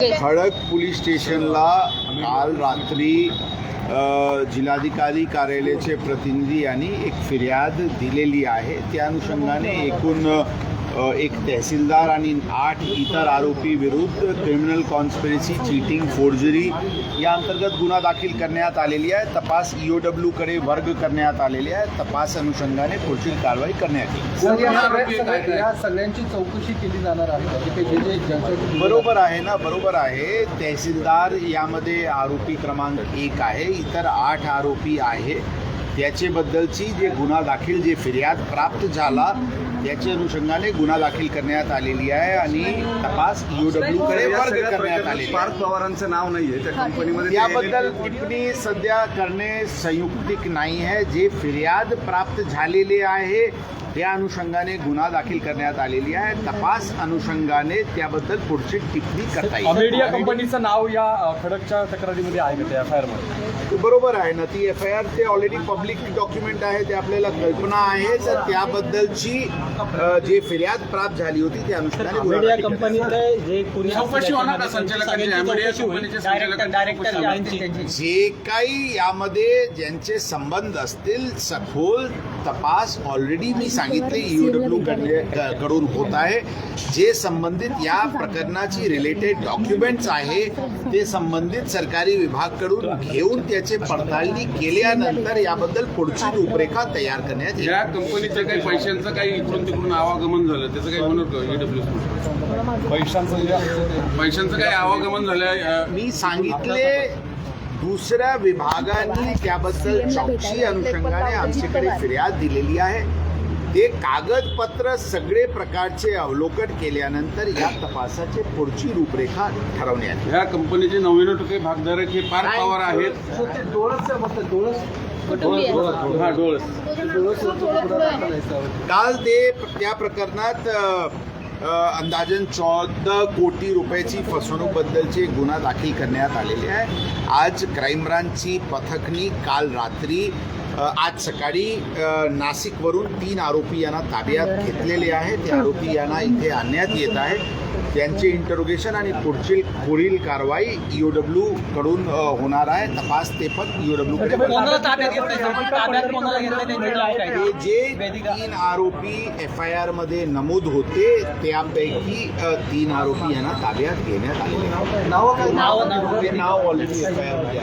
खडक पोलीस स्टेशनला काल रात्री जिल्हाधिकारी कार्यालयाचे प्रतिनिधी यांनी एक फिर्याद दिलेली आहे. त्या अनुषंगाने एकूण एक तहसीलदार आणि आठ इतर आरोपी विरुद्ध क्रिमिनल कॉन्स्पिरसी चीटिंग फोर्जरी या अंतर्गत गुन्हा दाखल करण्यात आलेली आहे. तपास E ईओडब्ल्यूकडे वर्ग करण्यात आलेली आहे. तपास अनुषंगाने पुढील कारवाई करण्यात येईल. या सगळ्या- सगळ्या- या सगळ्यांची चौकशी केली जाणार आहे. म्हणजे बरोबर आहे ना बरोबर आहे. तहसीलदार यामध्ये आरोपी क्रमांक एक आहे. इतर आठ आरोपी आहे. त्याच्याबद्दलची जे गुन्हा दाखल जे फिर्याद प्राप्त झाला त्याच्या अनुषंगाने गुन्हा दाखल करण्यात आलेली आहे आणि तपास ईओडब्ल्यूकडे वर्ग करण्यात आलेली पार्थ आहे. पवारांचं नाव नाहीये. त्या कंपनीमध्ये याबद्दल टिप्पणी सध्या करणे संयुक्तिक नाही आहे. जे फिर्याद प्राप्त झालेली आहे त्या अनुषंगाने गुन्हा दाखल करण्यात आलेली आहे. तपास अनुषंगाने त्याबद्दल पुढची टिप्पणी करता येईल. मीडिया कंपनीचं नाव या खडकच्या तक्रारीमध्ये आहे का त्या? एफ आयमध्ये? ते बरोबर आहे ना ती एफ आय आर ते ऑलरेडी पब्लिक डॉक्युमेंट आहे ते आपल्याला कल्पना आहे. तर त्याबद्दलची जी फिर्याद प्राप्त झाली होती त्या अनुषंगाने कंपनीतले जे काही यामध्ये ज्यांचे संबंध असतील सखोल तपास ऑलरेडी मी सांगितले E ईओडब्ल्यू कडून होत आहे. जे संबंधित या प्रकरणाची रिलेटेड डॉक्युमेंट्स आहे ते संबंधित सरकारी विभागाकडून घेऊन त्याचे पडताळणी केल्यानंतर याबद्दल पुढची रूपरेखा तयार करण्यात येईल. ज्या कंपनीच्या काही पैशांचं काही इकडून तिकडून आवागमन झालं त्याचं काही म्हणत का ईडब्ल्यू पैशांचं जे पैशांचं काही आवागमन झालं मी सांगितले दुसऱ्या विभागाने त्याबद्दल चौकशी अनुषंगाने आमच्याकडे फिर्याद दिलेली आहे. ते कागदपत्र सगळे प्रकारचे अवलोकन केल्यानंतर या तपासाची पुढची रूपरेखा ठरवण्यात. ह्या कंपनीचे नव्याण्णव टक्के भागधारक हे पार्थ पवार आहेत. सर ते डोळस फक्त डोळस. हा डोळस. डोळस दाखवायचं काल ते त्या प्रकरणात अ, अंदाजन चौदा कोटी रुपयाची फसवणूकबद्दलचे गुन्हा दाखल करण्यात आलेले आहे आज क्राईम ब्रांचची पथकनी काल रात्री आज सकाळी नाशिकवरून तीन आरोपी यांना ताब्यात घेतलेले आहे ते आरोपी यांना इथे आणण्यात येत आहे त्यांचे इंटरोगेशन आणि पुढची पुढील कारवाई ईओडब्ल्यू कडून होणार आहे तपास ते पण ईओडब्ल्यू कडे? हे जे तीन आरोपी एफ आय आरमध्ये नमूद होते त्यापैकी तीन आरोपी यांना ताब्यात घेण्यात आहे. नाव ऑलरेडी एफ आय आरमध्ये